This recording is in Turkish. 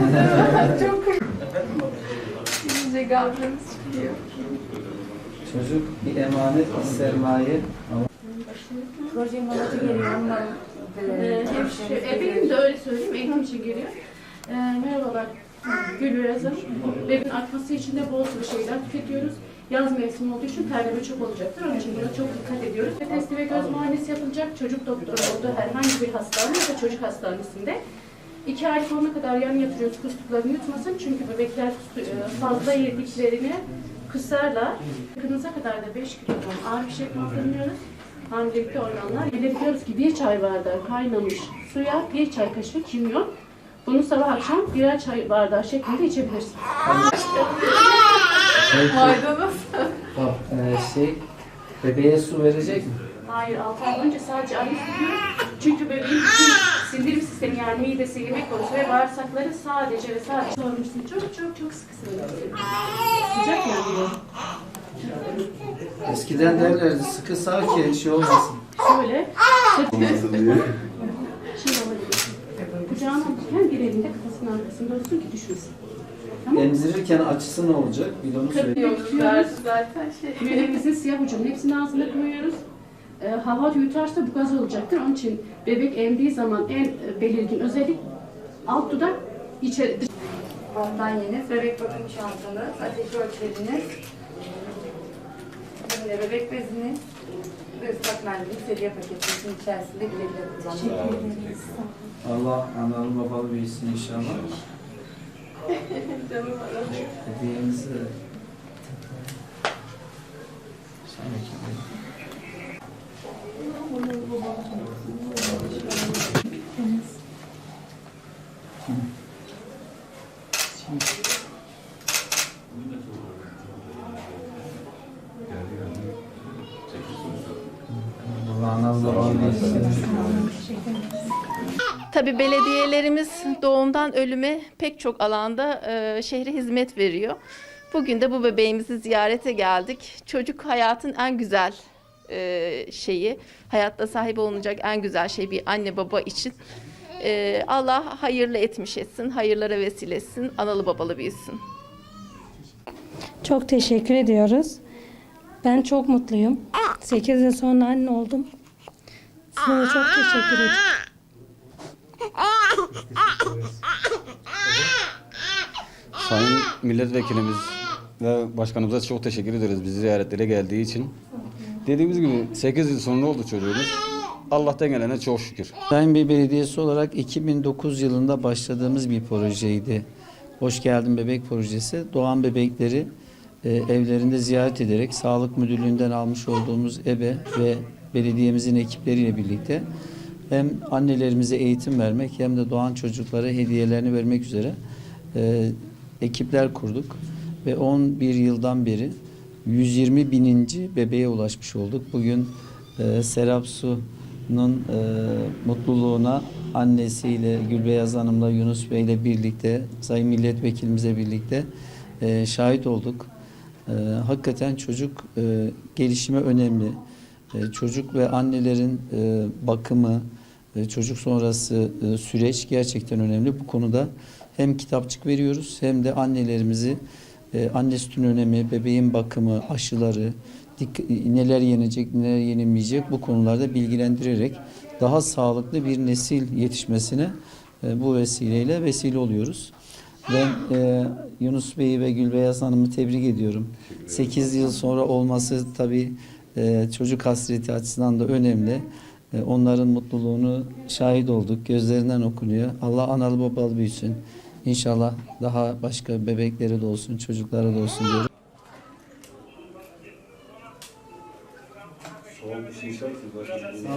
Çok İyice gabrımız çıkıyor. Çocuk bir emanet, bir sermaye. Ama Projenin amacı geliyor ondan. Ee, hemşire, e, benim de öyle söyleyeyim, eğitim için geliyor. Ee, merhabalar, Gül Yazım. Bebeğin artması için de bol bir şeyler tüketiyoruz. Yaz mevsimi olduğu için terleme çok olacaktır. Onun için buna çok dikkat ediyoruz. Ve testi ve göz muayenesi yapılacak. Çocuk doktoru olduğu herhangi bir hastane ya da çocuk hastanesinde. İki aylık olana kadar yan yatırıyoruz kustuklarını yutmasın. Çünkü bebekler e, fazla yediklerini kusarlar. Yakınıza kadar da 5 kilogram ağır bir şey kaldırmıyoruz. Hamilelikte olanlar bilebiliyoruz ki bir çay bardağı kaynamış suya bir çay kaşığı kimyon. Bunu sabah akşam birer çay bardağı şeklinde içebilirsin. Maydanoz. e, şey, bebeğe su verecek mi? Hayır 6 ay önce sadece anne sütü. Çünkü bebeğin yani midesi, yemek borusu ve bağırsakları sadece ve sadece sormuşsun. Çok çok çok sıkı sıvı. Sıcak yani bu. Eskiden derlerdi sıkı sağ ki şey olmasın. Şöyle. Şimdi alabilirsin. Kucağına alırken bir elinde kafasının arkasında olsun ki düşmesin. Tamam. Emzirirken açısı ne olacak? Bir de onu söyle. Yok verdi zaten şey. Düğünümüzün siyah ucunun hepsini ağzına koyuyoruz. Ee, hava yutarsa bu gaz olacaktır. Onun için bebek emdiği zaman en e, belirgin özellik alt dudak içeri Battanyeniz, bebek bakım çantanız, ateş ölçeriniz, bebek beziniz ve ıslak mendilin sedye paketimizin içerisinde güle kullanın. Allah analı babalı büyüsün inşallah. Canım aradı. Hediyemizi de... Sen bakayım. Allah analı babalı büyüsün. Tabii belediyelerimiz doğumdan ölüme pek çok alanda e, şehre hizmet veriyor. Bugün de bu bebeğimizi ziyarete geldik. Çocuk hayatın en güzel e, şeyi, hayatta sahip olunacak en güzel şey bir anne baba için. E, Allah hayırlı etmiş etsin, hayırlara vesile etsin, analı babalı büyüsün. Çok teşekkür ediyoruz. Ben çok mutluyum. 8 yıl sonra anne oldum. Size çok teşekkür ederim. Sayın milletvekilimiz ve başkanımıza çok teşekkür ederiz bizi ziyaretlere geldiği için. Dediğimiz gibi 8 yıl sonra oldu çocuğumuz. Allah'tan gelene çok şükür. Sayın Bey Belediyesi olarak 2009 yılında başladığımız bir projeydi. Hoş Geldin Bebek Projesi. Doğan bebekleri e, evlerinde ziyaret ederek Sağlık Müdürlüğü'nden almış olduğumuz ebe ve belediyemizin ekipleriyle birlikte hem annelerimize eğitim vermek hem de doğan çocuklara hediyelerini vermek üzere e, ekipler kurduk. Ve 11 yıldan beri 120 bininci bebeğe ulaşmış olduk. Bugün e, Serap Su'nun e, mutluluğuna annesiyle Gülbeyaz Hanım'la Yunus Bey'le birlikte Sayın Milletvekilimizle birlikte e, şahit olduk. E, hakikaten çocuk e, gelişimi önemli. E, çocuk ve annelerin e, bakımı, e, çocuk sonrası e, süreç gerçekten önemli. Bu konuda hem kitapçık veriyoruz hem de annelerimizi e, anne sütünün önemi, bebeğin bakımı, aşıları, neler yenecek, neler yenilmeyecek bu konularda bilgilendirerek daha sağlıklı bir nesil yetişmesine e, bu vesileyle vesile oluyoruz. Ben e, Yunus Bey'i ve Gülbeyaz Hanım'ı tebrik ediyorum. 8 yıl sonra olması tabii e, çocuk hasreti açısından da önemli. E, onların mutluluğunu şahit olduk. Gözlerinden okunuyor. Allah analı babalı büyüsün. İnşallah daha başka bebekleri de olsun, çocuklara da olsun diyorum. Bir şey içersiniz başkanım.